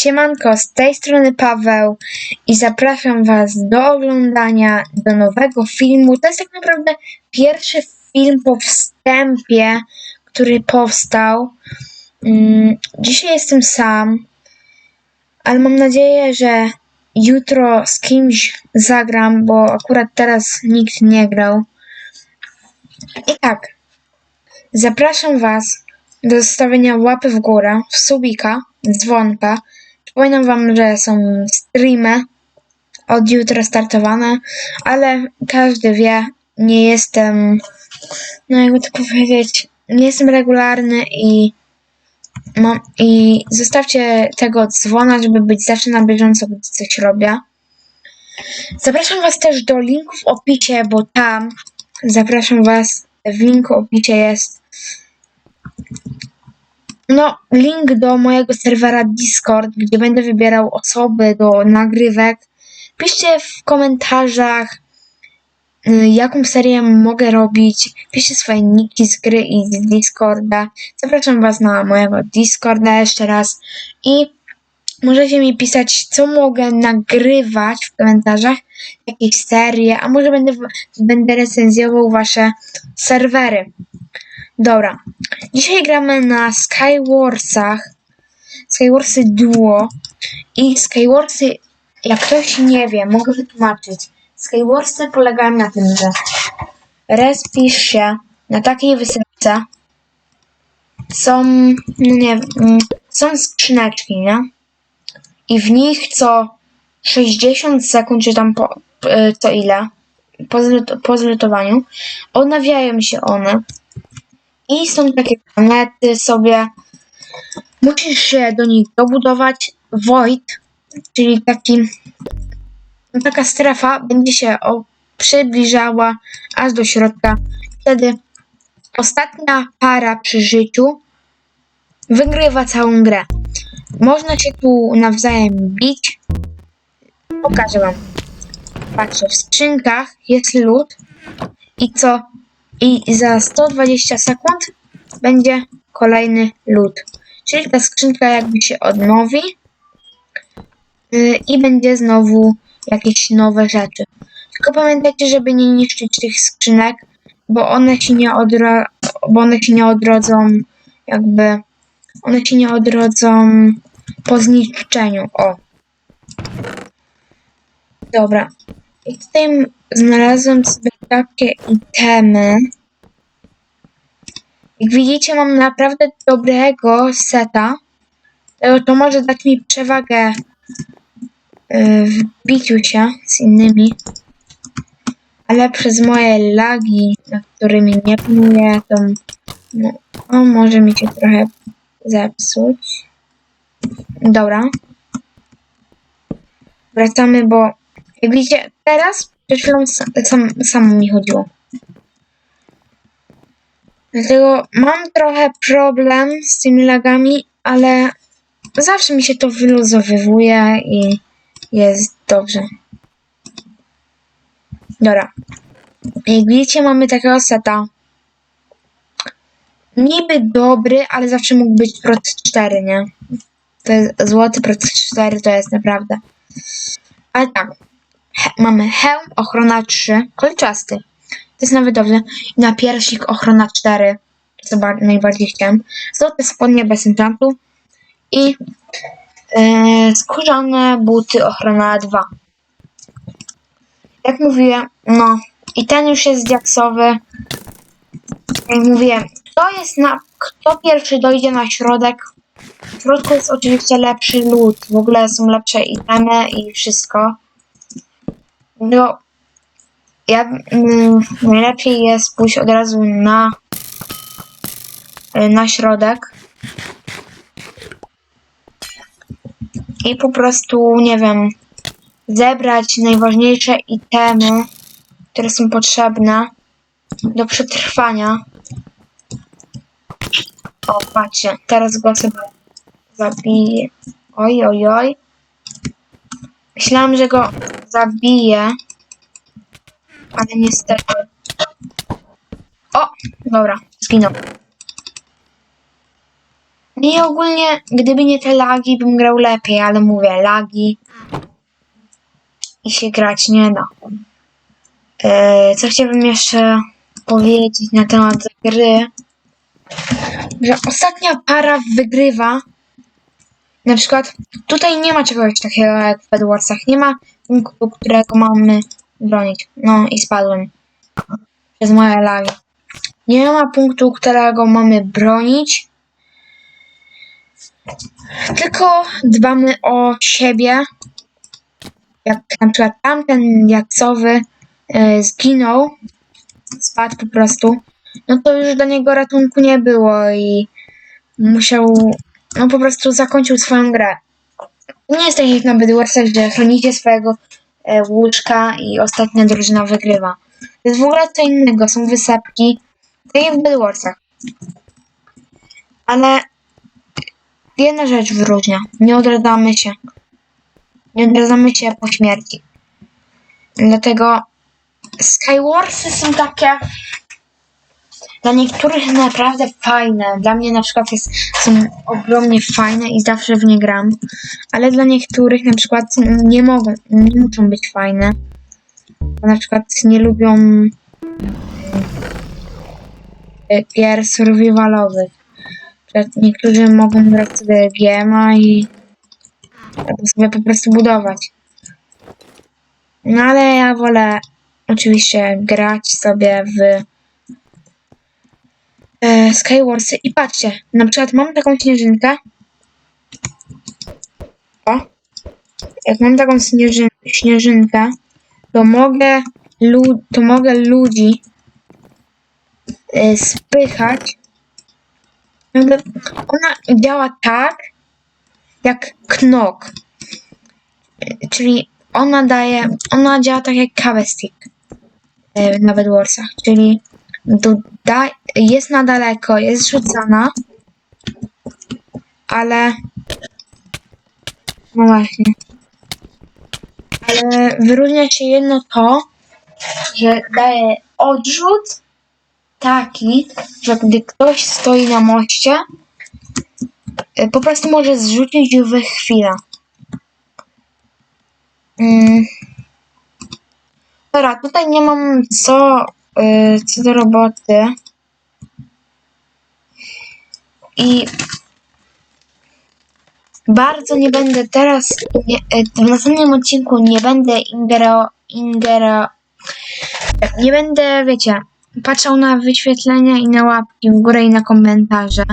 Siemanko, z tej strony Paweł i zapraszam Was do oglądania do nowego filmu. To jest tak naprawdę pierwszy film po wstępie, który powstał. Mm, Dzisiaj jestem sam, ale mam nadzieję, że jutro z kimś zagram, bo akurat teraz nikt nie grał. I tak, zapraszam Was do zostawienia łapy w górę, w subika, dzwonka. Przypominam Wam, że są streamy od jutra startowane, ale każdy wie, nie jestem, no jakby to powiedzieć, nie jestem regularny i mam, i zostawcie tego dzwona, żeby być zawsze na bieżąco, gdy coś robię. Zapraszam Was też do linku w opisie, bo tam zapraszam Was, w linku w opisie jest no, link do mojego serwera Discord, gdzie będę wybierał osoby do nagrywek. Piszcie w komentarzach, y, jaką serię mogę robić. Piszcie swoje niki z gry i z Discorda. Zapraszam Was na mojego Discorda jeszcze raz. I możecie mi pisać, co mogę nagrywać w komentarzach, jakieś serie, a może będę, będę recenzjował Wasze serwery. Dobra. Dzisiaj gramy na Skywarsach. Skywarsy Duo. I Skywarsy, jak ktoś nie wie, mogę wytłumaczyć. Skywarsy polegają na tym, że respisz się na takiej wysepce. Są, no nie wiem, są skrzyneczki, nie? I w nich co 60 sekund, czy tam po, y, co ile, po, po zlutowaniu, odnawiają się one. I są takie planety sobie. Musisz się do nich dobudować. Void, czyli taki, taka strefa będzie się o, przybliżała aż do środka. Wtedy ostatnia para przy życiu wygrywa całą grę. Można się tu nawzajem bić. Pokażę wam. Patrzę, w skrzynkach jest lód i co i za 120 sekund będzie kolejny lód. Czyli ta skrzynka jakby się odnowi yy, i będzie znowu jakieś nowe rzeczy. Tylko pamiętajcie, żeby nie niszczyć tych skrzynek, bo one się nie, odro bo one się nie odrodzą jakby one się nie odrodzą po zniszczeniu. O. Dobra. I tutaj znalazłem sobie takie itemy. Jak widzicie, mam naprawdę dobrego seta. To- To może dać mi przewagę yy, w biciu się z innymi. Ale przez moje lagi, nad którymi nie panuję, to no, no, może mi się trochę zepsuć. Dobra. Wracamy, bo jak widzicie, teraz przed chwilą sam, sam, samo mi chodziło. Dlatego mam trochę problem z tymi lagami, ale zawsze mi się to wyluzowywuje i jest dobrze. Dobra. Jak widzicie, mamy takiego seta. Niby dobry, ale zawsze mógł być prot 4, nie? To jest złoty prot 4 to jest naprawdę. Ale tak. He, mamy hełm, ochrona 3, kolczasty. To jest nawet dobrze. I na piersik ochrona 4. Co ba- najbardziej chciałem. Złote spodnie bez implantu. I yy, skórzane buty ochrona 2. Jak mówiłem, no i ten już jest diaksowy. Jak mówiłem, kto jest na. Kto pierwszy dojdzie na środek? W środku jest oczywiście lepszy lód. W ogóle są lepsze itemy i wszystko. No, ja mm, najlepiej jest pójść od razu na y, na środek i po prostu, nie wiem, zebrać najważniejsze itemy, które są potrzebne do przetrwania. O, patrzcie, teraz go sobie zabiję. Oj, oj, oj. Myślałam, że go zabiję, ale niestety. O, dobra, zginął. I ogólnie, gdyby nie te lagi, bym grał lepiej, ale mówię, lagi i się grać nie da. E, co chciałbym jeszcze powiedzieć na temat gry, że ostatnia para wygrywa. Na przykład tutaj nie ma czegoś takiego jak w Bedwarsach. Nie ma punktu, którego mamy bronić. No i spadłem. Przez moje lagi. Nie ma punktu, którego mamy bronić. Tylko dbamy o siebie. Jak na przykład tamten jaksowy e, zginął, spadł po prostu, no to już dla niego ratunku nie było i musiał, no po prostu zakończył swoją grę. Nie jest tak jak na Bedwarsach, że chronicie swojego e, łóżka i ostatnia drużyna wygrywa. To jest w ogóle co innego, są wysepki, tak jak w Bedwarsach. Ale jedna rzecz wyróżnia, nie odradzamy się. Nie odradzamy się po śmierci. Dlatego Skywarsy są takie dla niektórych naprawdę fajne. Dla mnie na przykład jest, są ogromnie fajne i zawsze w nie gram. Ale dla niektórych na przykład nie mogą, nie muszą być fajne. Bo na przykład nie lubią e, gier survivalowych. Niektórzy mogą grać sobie GMA i albo sobie po prostu budować. No ale ja wolę oczywiście grać sobie w e, Skywarsy i patrzcie, na przykład mam taką śnieżynkę. O, jak mam taką śnieży, śnieżynkę, to mogę, to mogę ludzi e, spychać. Ona działa tak, jak knok. Czyli ona daje, ona działa tak jak kawestick e, na czyli doda, jest na daleko, jest rzucana, ale no właśnie. Ale wyróżnia się jedno to, że daje odrzut taki, że gdy ktoś stoi na moście, e, po prostu może zrzucić w chwilę. Mm. Dobra, tutaj nie mam co, co do roboty. I bardzo nie będę teraz, nie, y, w następnym odcinku nie będę ingero, ingero, nie będę, wiecie, patrzał na wyświetlenia i na łapki w górę i na komentarze,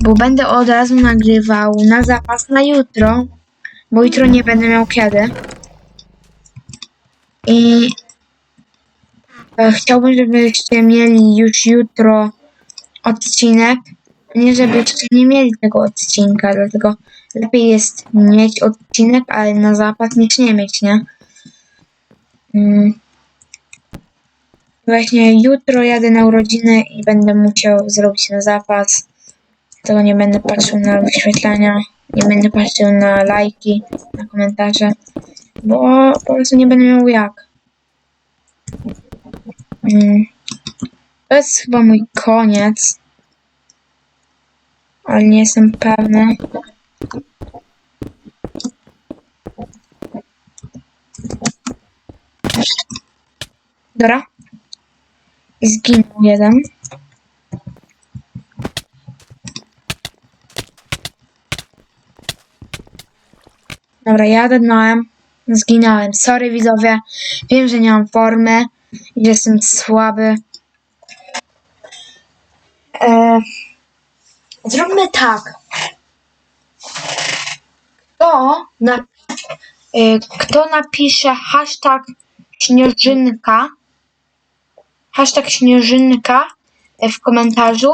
bo będę od razu nagrywał na zapas na jutro, bo jutro nie będę miał kiedy. I chciałbym, żebyście mieli już jutro odcinek. Nie, żebyście nie mieli tego odcinka, dlatego lepiej jest mieć odcinek, ale na zapas niż nie mieć, nie? Mm. Właśnie jutro jadę na urodziny i będę musiał zrobić na zapas. Dlatego nie będę patrzył na wyświetlania, nie będę patrzył na lajki, na komentarze bo po prostu nie będę miał jak. Mm. To jest chyba mój koniec. Ale nie jestem pewny. Dobra. Zginął jeden. Dobra, ja dodnąłem. Zginąłem. Sorry widzowie. Wiem, że nie mam formy że jestem słaby. E, zróbmy tak. Kto, na, e, kto napisze hashtag śnieżynka hashtag śnieżynka w komentarzu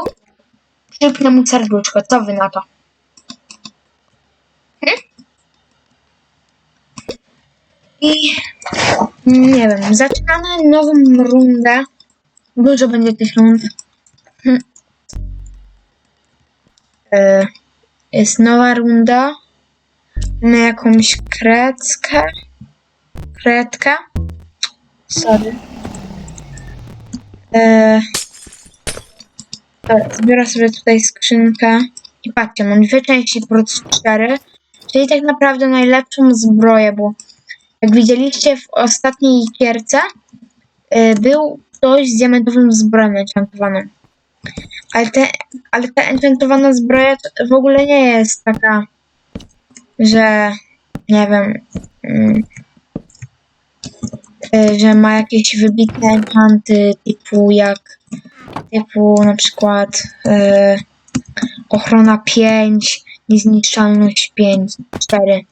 przypnę mu serduszko. Co wy na to? I nie wiem, zaczynamy nową rundę. Dużo będzie tych rund. Hm. E, Jest nowa runda. Mamy jakąś kredkę. Kredkę. Sorry. E, dobra, Zbiorę sobie tutaj skrzynkę. I patrzcie, mam dwie części plus 4, czyli tak naprawdę najlepszą zbroję, bo jak widzieliście w ostatniej gierce, y, był ktoś z diamentową zbroją enchantowaną. Ale, te, ale ta enchantowana zbroja w ogóle nie jest taka, że nie wiem, mm, y, że ma jakieś wybitne enchanty typu jak typu na przykład y, ochrona 5, niezniszczalność 5, 4.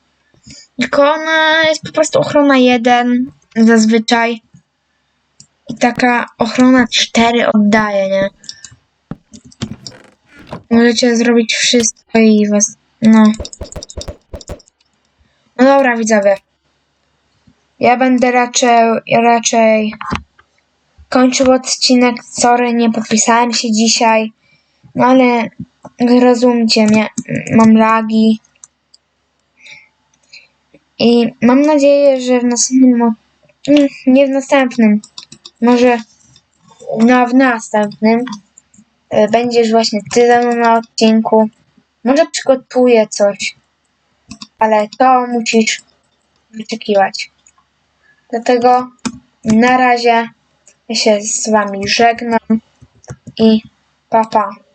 Tylko ona jest po prostu ochrona 1 zazwyczaj. I taka ochrona 4 oddaje, nie? Możecie zrobić wszystko i was. No. No dobra, widzowie. Ja będę raczej, raczej kończył odcinek. Sorry, nie podpisałem się dzisiaj. No ale zrozumcie mnie, mam lagi. I mam nadzieję, że w następnym. mm, Nie w następnym. Może no, w następnym e, będziesz właśnie ty ze mną na odcinku. Może przygotuję coś, ale to musisz wyczekiwać. Dlatego na razie ja się z wami żegnam i pa pa.